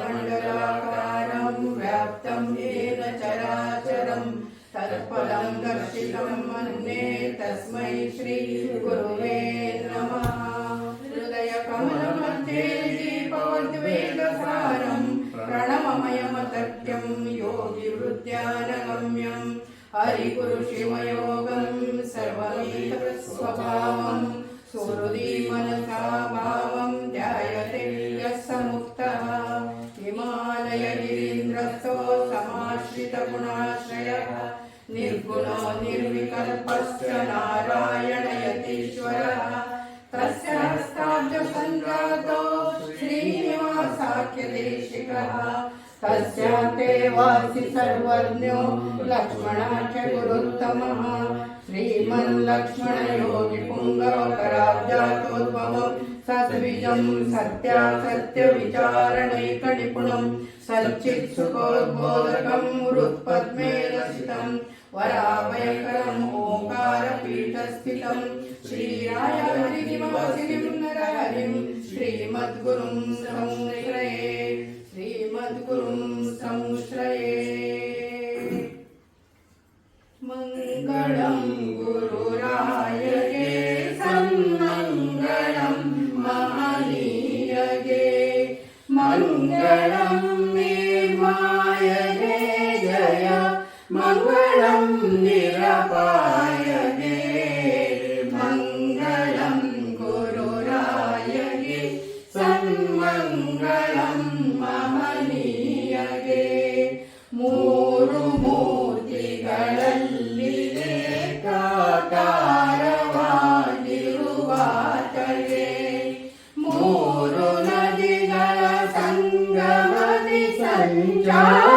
మండలాకారం వ్యాప్తం ఏన చరాచరం తత్ఫలం దర్శితం మన్నే తస్మై శ్రీ గురువే నమ హృదయ కమల మధ్యే దీపవద్వేగసారం ప్రణవమయమతక్యం యోగి వృద్ధ్యానగమ్యం हरिपुरुषिवयोगं सर्वमेतत्स्वभावं सुहृदि मनः निर्गुणो निर्विकल्पस्य नारायण यतीश्वरः तस्य हस्ताब्जसङ्गातो श्रीनिवासाख्य देशिकः तस्य ते वासि सर्वर्ण्यो लक्ष्मणाख्य गुरुत्तमः। श्रीमल्लक्ष्मणयोगिपुङ्गवकराब्जातोद्भवम् सद्विजम् सत्यासत्यविचारणैकनिपुणम् सच्चित्सुखोद्बोधकम् हृत्पद्मे रसितम् ीठस्थितम् श्रीरायति श्रीमद्गुरुं मङ्गलं निरपायगे मङ्गलं गुरुरायगे सन्मङ्गलं महनीयगे ಮೂರು ಮೂರ್ತಿಗಳಲ್ಲಿ ಏಕಾಕಾರವಾಗಿರುವಾತಗೆ ಮೂರು ನದಿಗಳ ಸಂಗಮದಿ ಸಂಚಾರ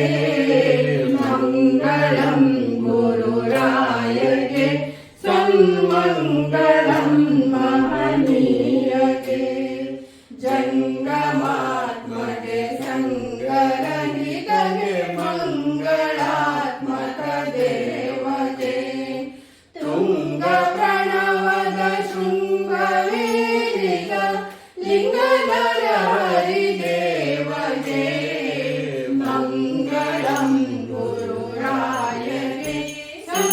Amen.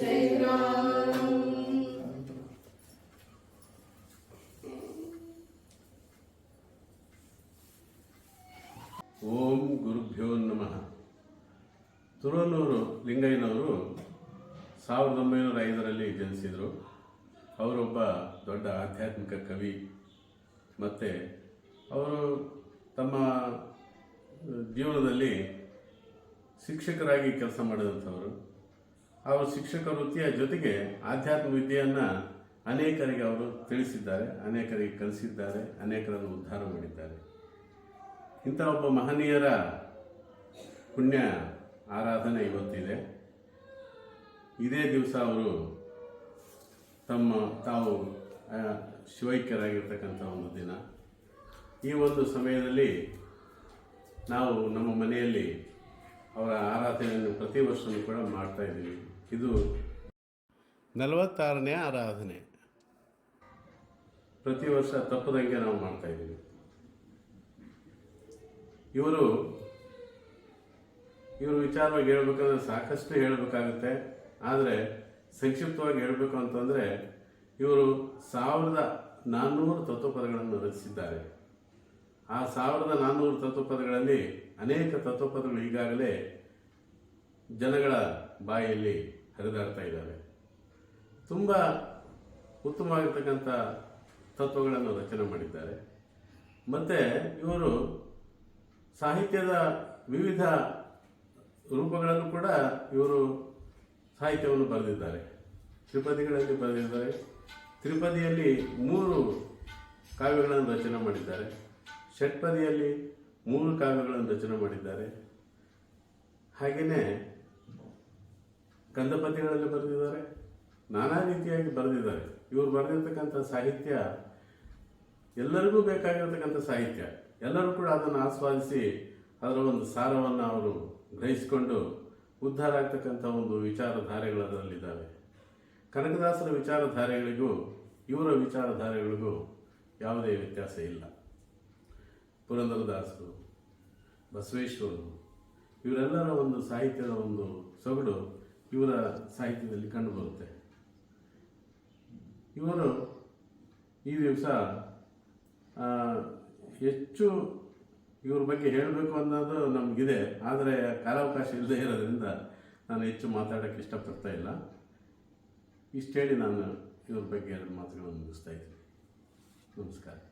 ಜೈ ಓಂ ಗುರುಭ್ಯೋ ನಮಃ. ತುರನೂರು ಲಿಂಗಯ್ಯನವರು ಸಾವಿರದ ಒಂಬೈನೂರ ಐದರಲ್ಲಿ ಜನಿಸಿದರು. ಅವರೊಬ್ಬ ದೊಡ್ಡ ಆಧ್ಯಾತ್ಮಿಕ ಕವಿ. ಮತ್ತು ಅವರು ತಮ್ಮ ಜೀವನದಲ್ಲಿ ಶಿಕ್ಷಕರಾಗಿ ಕೆಲಸ ಮಾಡಿದಂಥವರು. ಅವರು ಶಿಕ್ಷಕ ವೃತ್ತಿಯ ಜೊತೆಗೆ ಆಧ್ಯಾತ್ಮ ವಿದ್ಯೆಯನ್ನು ಅನೇಕರಿಗೆ ಅವರು ತಿಳಿಸಿದ್ದಾರೆ, ಅನೇಕರಿಗೆ ಕಲಿಸಿದ್ದಾರೆ, ಅನೇಕರನ್ನು ಉದ್ಧಾರ ಮಾಡಿದ್ದಾರೆ. ಇಂಥ ಒಬ್ಬ ಮಹನೀಯರ ಪುಣ್ಯ ಆರಾಧನೆ ಇವತ್ತಿದೆ. ಇದೇ ದಿವಸ ಅವರು ತಮ್ಮ ತಾವು ಶಿವೈಕ್ಯರಾಗಿರ್ತಕ್ಕಂಥ ಒಂದು ದಿನ. ಈ ಒಂದು ಸಮಯದಲ್ಲಿ ನಾವು ನಮ್ಮ ಮನೆಯಲ್ಲಿ ಅವರ ಆರಾಧನೆಯನ್ನು ಪ್ರತಿ ವರ್ಷವೂ ಕೂಡ ಮಾಡ್ತಾ ಇದ್ದೀವಿ. ಇದು ನಲವತ್ತಾರನೇ ಆರಾಧನೆ. ಪ್ರತಿ ವರ್ಷ ತಪ್ಪದಂಗೆ ನಾವು ಮಾಡ್ತಾ ಇದ್ದೀವಿ. ಇವರು ಇವರು ವಿಚಾರವಾಗಿ ಹೇಳಬೇಕಂದ್ರೆ ಸಾಕಷ್ಟು ಹೇಳಬೇಕಾಗುತ್ತೆ. ಆದರೆ ಸಂಕ್ಷಿಪ್ತವಾಗಿ ಹೇಳಬೇಕು ಅಂತಂದರೆ ಇವರು ಸಾವಿರದ ನಾನ್ನೂರು ತತ್ವಪದಗಳನ್ನು ರಚಿಸಿದ್ದಾರೆ. ಆ ಸಾವಿರದ ನಾನ್ನೂರು ತತ್ವಪದಗಳಲ್ಲಿ ಅನೇಕ ತತ್ವಪದಗಳು ಈಗಾಗಲೇ ಜನಗಳ ಬಾಯಲ್ಲಿ ಹರಿದಾಡ್ತಾ ಇದ್ದಾರೆ ತುಂಬ ಉತ್ತಮವಾಗಿರ್ತಕ್ಕಂಥ ತತ್ವಗಳನ್ನು ರಚನೆ ಮಾಡಿದ್ದಾರೆ. ಮತ್ತು ಇವರು ಸಾಹಿತ್ಯದ ವಿವಿಧ ರೂಪಗಳನ್ನು ಕೂಡ ಇವರು ಸಾಹಿತ್ಯವನ್ನು ಬರೆದಿದ್ದಾರೆ. ತ್ರಿಪದಿಗಳಲ್ಲಿ ಬರೆದಿದ್ದಾರೆ. ತ್ರಿಪದಿಯಲ್ಲಿ ಮೂರು ಕಾವ್ಯಗಳನ್ನು ರಚನೆ ಮಾಡಿದ್ದಾರೆ. ಷಟ್ಪದಿಯಲ್ಲಿ ಮೂರು ಕಾವ್ಯಗಳನ್ನು ರಚನೆ ಮಾಡಿದ್ದಾರೆ. ಹಾಗೆಯೇ ಕಂದಪದ್ಯಗಳಲ್ಲಿ ಬರೆದಿದ್ದಾರೆ. ನಾನಾ ರೀತಿಯಾಗಿ ಬರೆದಿದ್ದಾರೆ. ಇವರು ಬರೆದಿರ್ತಕ್ಕಂಥ ಸಾಹಿತ್ಯ ಎಲ್ಲರಿಗೂ ಬೇಕಾಗಿರತಕ್ಕಂಥ ಸಾಹಿತ್ಯ. ಎಲ್ಲರೂ ಕೂಡ ಅದನ್ನು ಆಸ್ವಾದಿಸಿ ಅದರ ಒಂದು ಸಾರವನ್ನು ಅವರು ಗ್ರಹಿಸಿಕೊಂಡು ಉದ್ಧಾರ ಆಗ್ತಕ್ಕಂಥ ಒಂದು ವಿಚಾರಧಾರೆಗಳು ಅದರಲ್ಲಿದ್ದಾವೆ. ಕನಕದಾಸರ ವಿಚಾರಧಾರೆಗಳಿಗೂ ಇವರ ವಿಚಾರಧಾರೆಗಳಿಗೂ ಯಾವುದೇ ವ್ಯತ್ಯಾಸ ಇಲ್ಲ. ಪುರಂದರದಾಸರು, ಬಸವೇಶ್ವರರು, ಇವರೆಲ್ಲರ ಒಂದು ಸಾಹಿತ್ಯದ ಒಂದು ಸೊಗಡು ಇವರ ಸಾಹಿತ್ಯದಲ್ಲಿ ಕಂಡುಬರುತ್ತೆ ಇವರು ಈ ದಿವಸ ಹೆಚ್ಚು ಇವ್ರ ಬಗ್ಗೆ ಹೇಳಬೇಕು ಅನ್ನೋದು ನಮಗಿದೆ. ಆದರೆ ಕಾಲಾವಕಾಶ ಇಲ್ಲದೆ ಇರೋದ್ರಿಂದ ನಾನು ಹೆಚ್ಚು ಮಾತಾಡೋಕ್ಕೆ ಇಷ್ಟಪಡ್ತಾ ಇಲ್ಲ. ಇಷ್ಟು ಹೇಳಿ ನಾನು ಇವ್ರ ಬಗ್ಗೆ ಎರಡು ಮಾತುಗಳನ್ನು ಮುಗಿಸ್ತಾ ಇದ್ದೀನಿ. ನಮಸ್ಕಾರ.